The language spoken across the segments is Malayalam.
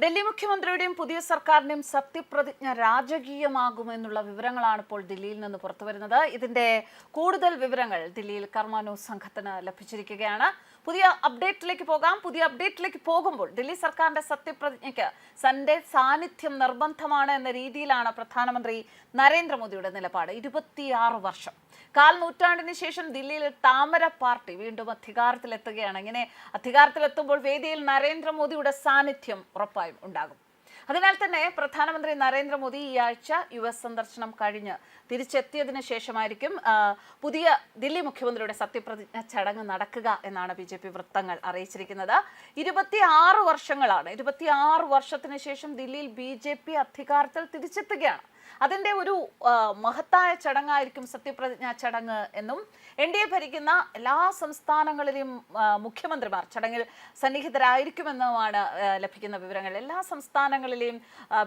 ഡൽഹി മുഖ്യമന്ത്രിയുടെയും പുതിയ സർക്കാരിന്റെയും സത്യപ്രതിജ്ഞ രാജകീയമാകുമെന്നുള്ള വിവരങ്ങളാണ് ഇപ്പോൾ ദില്ലിയിൽ നിന്ന് പുറത്തുവരുന്നത്. ഇതിന്റെ കൂടുതൽ വിവരങ്ങൾ ദില്ലിയിൽ കർമാനു സംഘത്തിന് ലഭിച്ചിരിക്കുകയാണ്. പുതിയ അപ്ഡേറ്റിലേക്ക് പോകാം. പുതിയ അപ്ഡേറ്റിലേക്ക് പോകുമ്പോൾ ദില്ലി സർക്കാരിന്റെ സത്യപ്രതിജ്ഞയ്ക്ക് സന്റെ സാന്നിധ്യം നിർബന്ധമാണ് എന്ന രീതിയിലാണ് പ്രധാനമന്ത്രി നരേന്ദ്രമോദിയുടെ നിലപാട്. ഇരുപത്തിയാറ് വർഷം. കാൽ നൂറ്റാണ്ടിന് ശേഷം ദില്ലിയിൽ താമര പാർട്ടി വീണ്ടും അധികാരത്തിലെത്തുകയാണ്. ഇങ്ങനെ അധികാരത്തിലെത്തുമ്പോൾ വേദിയിൽ നരേന്ദ്രമോദിയുടെ സാന്നിധ്യം ഉറപ്പായും. ഉണ്ടാകും. അതിനാൽ തന്നെ പ്രധാനമന്ത്രി നരേന്ദ്രമോദി ഈ ആഴ്ച യു എസ് സന്ദർശനം കഴിഞ്ഞ് തിരിച്ചെത്തിയതിന് ശേഷമായിരിക്കും പുതിയ ദില്ലി മുഖ്യമന്ത്രിയുടെ സത്യപ്രതിജ്ഞ ചടങ്ങ് നടക്കുക എന്നാണ് ബി ജെ പി വൃത്തങ്ങൾ അറിയിച്ചിരിക്കുന്നത്. ഇരുപത്തിയാറ് വർഷങ്ങളാണ് ഇരുപത്തിയാറ് വർഷത്തിന് ശേഷം ദില്ലിയിൽ ബി ജെ പി അധികാരത്തിൽ തിരിച്ചെത്തുകയാണ്. അതിന്റെ ഒരു മഹത്തായ ചടങ്ങായിരിക്കും സത്യപ്രതിജ്ഞ ചടങ്ങ് എന്നും എൻ ഡി എ ഭരിക്കുന്ന എല്ലാ സംസ്ഥാനങ്ങളിലെയും മുഖ്യമന്ത്രിമാർ ചടങ്ങിൽ സന്നിഹിതരായിരിക്കുമെന്നുമാണ് ലഭിക്കുന്ന വിവരങ്ങൾ. എല്ലാ സംസ്ഥാനങ്ങളിലെയും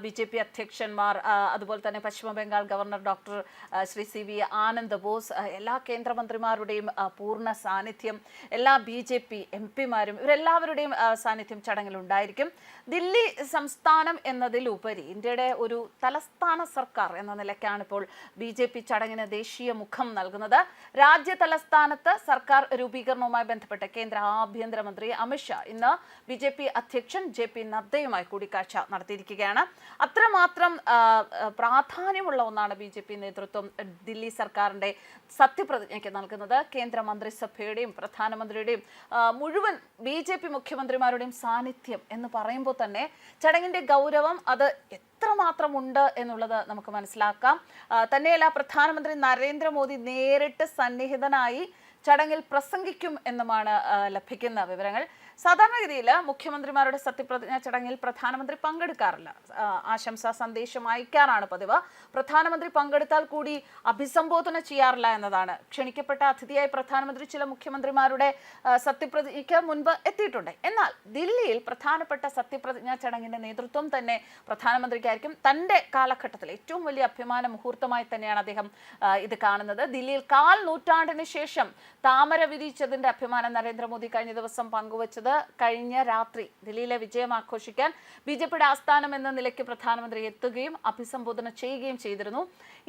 ബി ജെ പി അധ്യക്ഷന്മാർ അതുപോലെ തന്നെ പശ്ചിമ Bengal governor doctor Shri C V Anand Bose എല്ലാ കേന്ദ്രമന്ത്രിമാരുടെയും പൂർണ സാന്നിധ്യം എല്ലാ ബി ജെ പി എം പിമാരും ഇവരെല്ലാവരുടെയും സാന്നിധ്യം ചടങ്ങിൽ ഉണ്ടായിരിക്കും. ദില്ലി സംസ്ഥാനം എന്നതിലുപരി ഇന്ത്യയുടെ ഒരു തലസ്ഥാന സർക്കാർ എന്ന നിലയ്ക്കാണ് ഇപ്പോൾ ബി ജെ പി ചടങ്ങിന് ദേശീയ മുഖം നൽകുന്നത്. രാജ്യ തലസ്ഥാനത്ത് സർക്കാർ രൂപീകരണവുമായി ബന്ധപ്പെട്ട് കേന്ദ്ര ആഭ്യന്തരമന്ത്രി അമിത്ഷാ ഇന്ന് ബി ജെ പി അധ്യക്ഷൻ ജെ പി നദ്ദയുമായി കൂടിക്കാഴ്ച നടത്തിയിരിക്കുകയാണ്. അത്രമാത്രം പ്രാധാന്യമുള്ള ഒന്നാണ് ബി ജെ പി നേതൃത്വം ദില്ലി സർക്കാരിന്റെ സത്യപ്രതിജ്ഞയ്ക്ക് നൽകുന്നത്. കേന്ദ്ര മന്ത്രിസഭയുടെയും പ്രധാനമന്ത്രിയുടെയും മുഴുവൻ ബി ജെ പി മുഖ്യമന്ത്രിമാരുടെയും സാന്നിധ്യം എന്ന് പറയുമ്പോൾ തന്നെ ചടങ്ങിന്റെ ഗൗരവം അത് എത്രമാത്രം ഉണ്ട് എന്നുള്ളത് നമുക്ക് മനസ്സിലാക്കാം. തന്നെയല്ല പ്രധാനമന്ത്രി നരേന്ദ്രമോദി നേരിട്ട് സന്നിഹിതനായി ചടങ്ങിൽ പ്രസംഗിക്കും എന്നുമാണ് ലഭിക്കുന്ന വിവരങ്ങൾ. സാധാരണഗതിയിൽ മുഖ്യമന്ത്രിമാരുടെ സത്യപ്രതിജ്ഞാ ചടങ്ങിൽ പ്രധാനമന്ത്രി പങ്കെടുക്കാറില്ല. ആശംസാ സന്ദേശം അയക്കാറാണ് പതിവ്. പ്രധാനമന്ത്രി പങ്കെടുത്താൽ കൂടി അഭിസംബോധന ചെയ്യാറില്ല എന്നതാണ്. ക്ഷണിക്കപ്പെട്ട അതിഥിയായി പ്രധാനമന്ത്രി ചില മുഖ്യമന്ത്രിമാരുടെ സത്യപ്രതിജ്ഞയ്ക്ക് മുൻപ് എത്തിയിട്ടുണ്ട്. എന്നാൽ ദില്ലിയിൽ പ്രധാനപ്പെട്ട സത്യപ്രതിജ്ഞാ ചടങ്ങിന്റെ നേതൃത്വം തന്നെ പ്രധാനമന്ത്രിക്കായിരിക്കും തന്റെ കാലഘട്ടത്തിൽ ഏറ്റവും വലിയ അഭിമാന മുഹൂർത്തമായി തന്നെയാണ് അദ്ദേഹം ഇത് കാണുന്നത്. ദില്ലിയിൽ കാൽ നൂറ്റാണ്ടിന് ശേഷം താമര വിരിച്ചതിന്റെ അഭിമാനം നരേന്ദ്രമോദി കഴിഞ്ഞ ദിവസം പങ്കുവച്ചത് കഴിഞ്ഞ രാത്രി ദില്ലിയിലെ വിജയം ആഘോഷിക്കാൻ ബി ജെ പിയുടെ ആസ്ഥാനം എന്ന നിലയ്ക്ക് പ്രധാനമന്ത്രി എത്തുകയും അഭിസംബോധന ചെയ്യുകയും ചെയ്തിരുന്നു.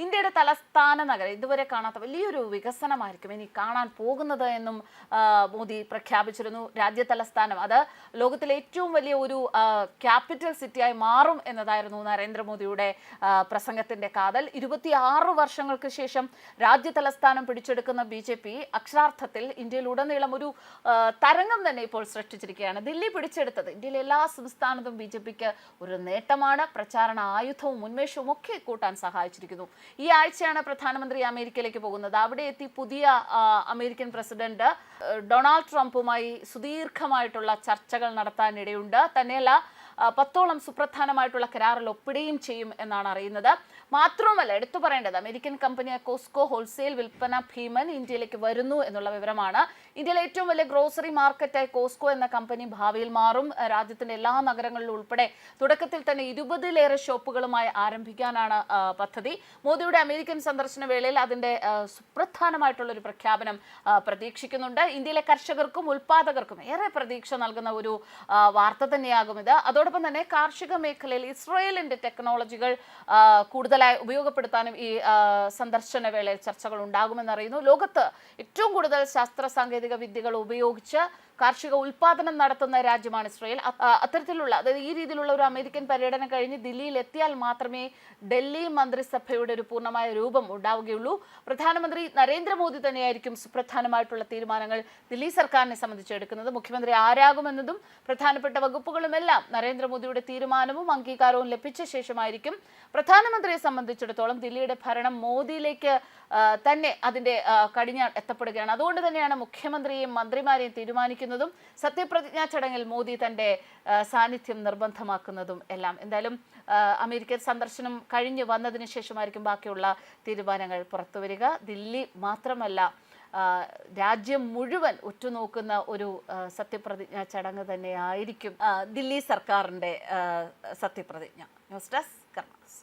ഇന്ത്യയുടെ തലസ്ഥാന നഗരം ഇതുവരെ കാണാത്ത വലിയൊരു വികസനമായിരിക്കും ഇനി കാണാൻ പോകുന്നത് എന്നും മോദി പ്രഖ്യാപിച്ചിരുന്നു. രാജ്യ തലസ്ഥാനം അത് ലോകത്തിലെ ഏറ്റവും വലിയ ഒരു ക്യാപിറ്റൽ സിറ്റിയായി മാറും എന്നതായിരുന്നു നരേന്ദ്രമോദിയുടെ പ്രസംഗത്തിന്റെ കാതൽ. ഇരുപത്തിയാറ് വർഷങ്ങൾക്ക് ശേഷം രാജ്യ തലസ്ഥാനം പിടിച്ചെടുക്കുന്ന ബി ജെ പി അക്ഷരാർത്ഥത്തിൽ ഇന്ത്യയിലുടനീളം ഒരു തരംഗം തന്നെ ഇപ്പോൾ സൃഷ്ടിച്ചിരിക്കുകയാണ്. ദില്ലി പിടിച്ചെടുത്തത് ഇന്ത്യയിലെ എല്ലാ സംസ്ഥാനത്തും ബി ജെ പിക്ക് ഒരു നേട്ടമാണ്. പ്രചാരണ ആയുധവും ഉന്മേഷവും ഒക്കെ കൂട്ടാൻ സഹായിച്ചിരിക്കുന്നു. ഈ ആഴ്ചയാണ് പ്രധാനമന്ത്രി അമേരിക്കയിലേക്ക് പോകുന്നത്. അവിടെ എത്തി പുതിയ അമേരിക്കൻ പ്രസിഡന്റ് ഡൊണാൾഡ് ട്രംപുമായി സുദീർഘമായിട്ടുള്ള ചർച്ചകൾ നടത്താനിടയുണ്ട്. തന്നെയല്ല പത്തോളം സുപ്രധാനമായിട്ടുള്ള കരാറിൽ ഒപ്പിടുകയും ചെയ്യും എന്നാണ് അറിയുന്നത്. മാത്രവുമല്ല എടുത്തു പറയേണ്ടത് അമേരിക്കൻ കമ്പനിയായ കോസ്കോ ഹോൾസെയിൽ വിൽപ്പന ഭീമൻ ഇന്ത്യയിലേക്ക് വരുന്നു എന്നുള്ള വിവരമാണ്. ഇന്ത്യയിലെ ഏറ്റവും വലിയ ഗ്രോസറി മാർക്കറ്റായി കോസ്കോ എന്ന കമ്പനി ഭാവിയിൽ മാറും. രാജ്യത്തിന്റെ എല്ലാ നഗരങ്ങളിലും ഉൾപ്പെടെ തുടക്കത്തിൽ തന്നെ ഇരുപതിലേറെ ഷോപ്പുകളുമായി ആരംഭിക്കാനാണ് പദ്ധതി. മോദിയുടെ അമേരിക്കൻ സന്ദർശന വേളയിൽ അതിന്റെ സുപ്രധാനമായിട്ടുള്ള ഒരു പ്രഖ്യാപനം പ്രതീക്ഷിക്കുന്നുണ്ട്. ഇന്ത്യയിലെ കർഷകർക്കും ഉൽപാദകർക്കും ഏറെ പ്രതീക്ഷ നൽകുന്ന ഒരു വാർത്ത തന്നെയാകും ഇത്. അതോടൊപ്പം തന്നെ കാർഷിക മേഖലയിൽ ഇസ്രയേലിന്റെ ടെക്നോളജികൾ കൂടുതലായി ഉപയോഗപ്പെടുത്താനും ഈ സന്ദർശന വേളയിൽ ചർച്ചകൾ ഉണ്ടാകുമെന്നറിയുന്നു ലോകത്ത് ഏറ്റവും കൂടുതൽ ശാസ്ത്ര സാങ്കേതിക വിദ്യകൾ ഉപയോഗിച്ച് കാർഷിക ഉൽപാദനം നടത്തുന്ന രാജ്യമാണ് ഇസ്രയേൽ. അത്തരത്തിലുള്ള അതായത് ഈ രീതിയിലുള്ള ഒരു അമേരിക്കൻ പര്യടനം കഴിഞ്ഞ് ദില്ലിയിൽ എത്തിയാൽ മാത്രമേ ഡൽഹി മന്ത്രിസഭയുടെ ഒരു പൂർണമായ രൂപം ഉണ്ടാവുകയുള്ളൂ. പ്രധാനമന്ത്രി നരേന്ദ്രമോദി തന്നെയായിരിക്കും സുപ്രധാനമായിട്ടുള്ള തീരുമാനങ്ങൾ ദില്ലി സർക്കാരിനെ സംബന്ധിച്ചെടുക്കുന്നത് മുഖ്യമന്ത്രി ആരാകുമെന്നതും പ്രധാനപ്പെട്ട വകുപ്പുകളുമെല്ലാം നരേന്ദ്രമോദിയുടെ തീരുമാനവും അംഗീകാരവും ലഭിച്ച ശേഷമായിരിക്കും. പ്രധാനമന്ത്രിയെ സംബന്ധിച്ചിടത്തോളം ദില്ലിയുടെ ഭരണം മോദിയിലേക്ക് തന്നെ അതിന്റെ കടിഞ്ഞാൺ എത്തപ്പെടുകയാണ്. അതുകൊണ്ട് തന്നെയാണ് മുഖ്യമന്ത്രിയെയും മന്ത്രിമാരെയും തീരുമാനിക്കുന്നതും സത്യപ്രതിജ്ഞാ ചടങ്ങിൽ മോദി തന്റെ സാന്നിധ്യം നിർബന്ധമാക്കുന്നതും എല്ലാം. എന്തായാലും അമേരിക്കൻ സന്ദർശനം കഴിഞ്ഞ് വന്നതിന് ശേഷമായിരിക്കും ബാക്കിയുള്ള തീരുമാനങ്ങൾ പുറത്തുവരിക ദില്ലി മാത്രമല്ല രാജ്യം മുഴുവൻ ഉറ്റുനോക്കുന്ന ഒരു സത്യപ്രതിജ്ഞ ചടങ്ങ് തന്നെയായിരിക്കും ദില്ലി സർക്കാരിന്റെ സത്യപ്രതിജ്ഞ. News desk karmas.